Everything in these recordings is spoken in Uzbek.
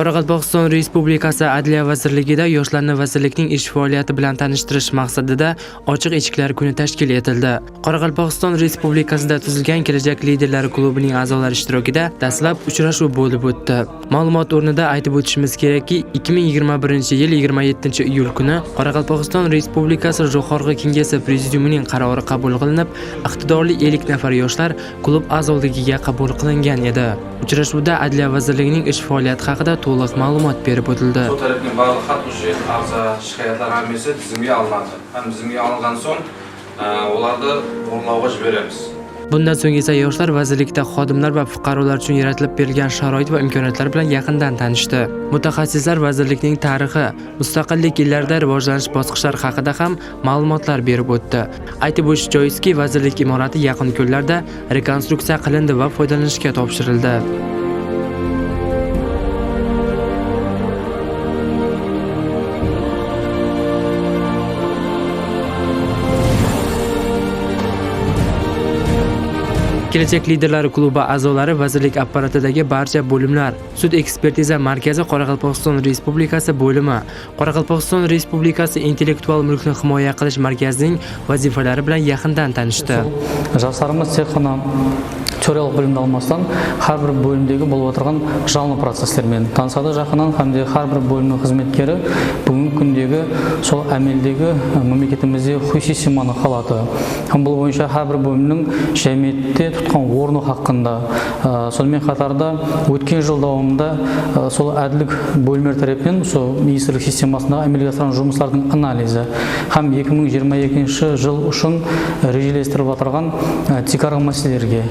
qoraqalpog'iston respublikasi adliya vazirligida yoshlarni vazirlikning ish faoliyati bilan tanishtirish maqsadida ochiq eshiklar kuni tashkil etildi. Qoraqalpog'iston respublikasida tuzilgan kelajak liderlari klubining a'zolari ishtirokida dastlab uchrashuv bo'lib o'tdi. Ma'lumot o'rnida aytib o'tishimiz kerakki 2021 yil 27 iyul kuni qoraqalpog'iston respublikasi jo'xorg'i kengesi prezidiumining qarori qabul qilinib iqtidorli 50 nafar yoshlar klub a'zoligiga qabul qilingan edi. Uchrashuvda adliya vazirligining ish faoliyati haqida to'liq ma'lumot berib o'tildi. Bарлық xat уже арыза shikoyatlar hammasi tizimga olinadi. Ham tizimga olingan so'ng e, ularni o'rlovga жібереміз bundan so'ng esa yoshlar vazirlikda xodimlar va fuqarolar uchun yaratilib berilgan sharoit va imkoniyatlar bilan yaqindan tanishdi. Mutaxassislar vazirlikning tarixi mustaqillik yillarida rivojlanish bosqichlari haqida ham ma'lumotlar berib o'tdi. Aytib o'tish joizki vazirlik imorati yaqin kunlarda rekonstruksiya qilindi va foydalanishga topshirildi kelajak liderlari klubi a'zolari vazirlik apparatidagi barcha bo'limlar sud ekspertiza markazi qoraqalpog'iston respublikasi bo'limi qoraqalpog'iston respublikasi intellektual mulkni himoya qilish markazining vazifalari bilan yaqindan tanishdi. Жастарымыз тек қана теориялық білімді алмастан әрбір бөлімдегі болып отырған жалпы процесстермен танысады жақыннан hamda har bir bo'limning қызметкері күндегі сол әмелдегі мемлекетімізде хуй системаны қалады бұл бойынша әрбір бөлімнің жәмиетте тұтқан орны хақында ә, сонымен қатар да өткен жыл дауамында ә, сол әділдік бөлімдері тарапынан сол министрлік системасындағы әмелге асырған жұмыстардың анализі һәм 2022 жыл үшін режелестіріп отырған ә, тикарғы мәселелерге.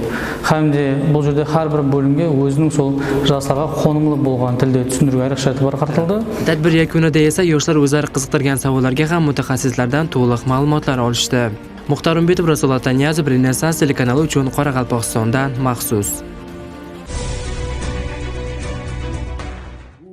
Һәм де бұл жерде әрбір бөлімге өзінің сол жастарға қонымды болған тілде түсіндіруге айрықша qaratылды tadbir yakunida esa o'zlari qiziqtirgan savollarga ham mutaxassislardan to'liq ma'lumotlar olishdi. Muxtor umbetov rasululloh tanyazov renessans telekanali uchun qoraqalpog'istondan maxsus.